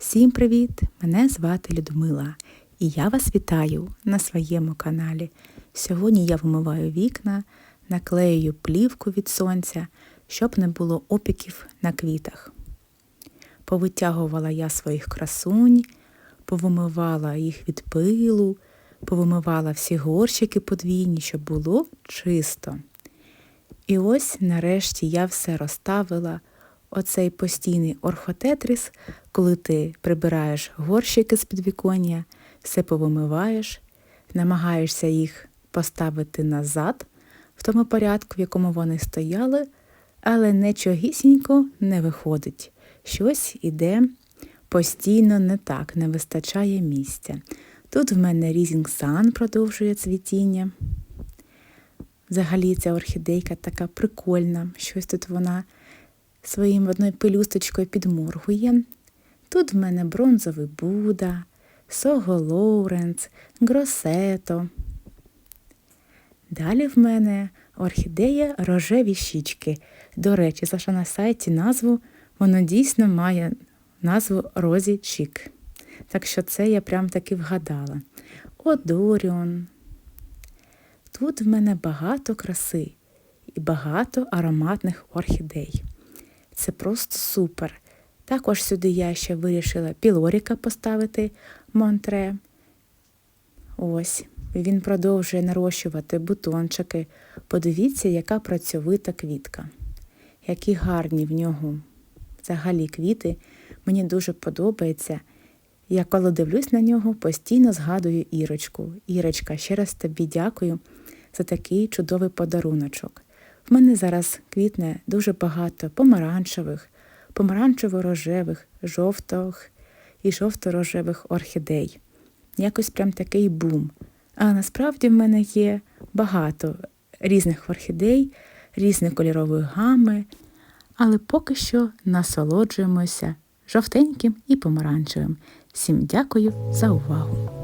Всім привіт! Мене звати Людмила і я вас вітаю на своєму каналі. Сьогодні я вимиваю вікна, наклею плівку від сонця, щоб не було опіків на квітах. Повитягувала я своїх красунь, повимивала їх від пилу, повимивала всі горщики подвійні, щоб було чисто. І ось нарешті я все розставила. Оцей постійний орхотетрис, коли ти прибираєш горщики з підвіконня, все повимиваєш, намагаєшся їх поставити назад в тому порядку, в якому вони стояли, але нічогісінько не виходить. Щось іде постійно не так, не вистачає місця. Тут в мене Rising Sun продовжує цвітіння. Взагалі ця орхідейка така прикольна, щось тут вона своїм одною пелюсточкою підморгує. Тут в мене бронзовий Буда, Сого Лоуренс, Гросето. Далі в мене орхідея рожеві щічки. До речі, Саша на сайті назву, воно дійсно має назву Розі Чік. Так що це я прям таки вгадала. Одоріон. Тут в мене багато краси і багато ароматних орхідей. Це просто супер. Також сюди я ще вирішила пілоріка поставити Монтре. Ось, він продовжує нарощувати бутончики. Подивіться, яка працьовита квітка. Які гарні в нього взагалі квіти. Мені дуже подобається. Я коли дивлюсь на нього, постійно згадую Ірочку. Ірочка, ще раз тобі дякую за такий чудовий подаруночок. В мене зараз квітне дуже багато помаранчевих, помаранчево-рожевих, жовтих і жовто-рожевих орхідей. Якось прям такий бум. А насправді в мене є багато різних орхідей, різної кольорової гами, але поки що насолоджуємося жовтеньким і помаранчевим. Всім дякую за увагу!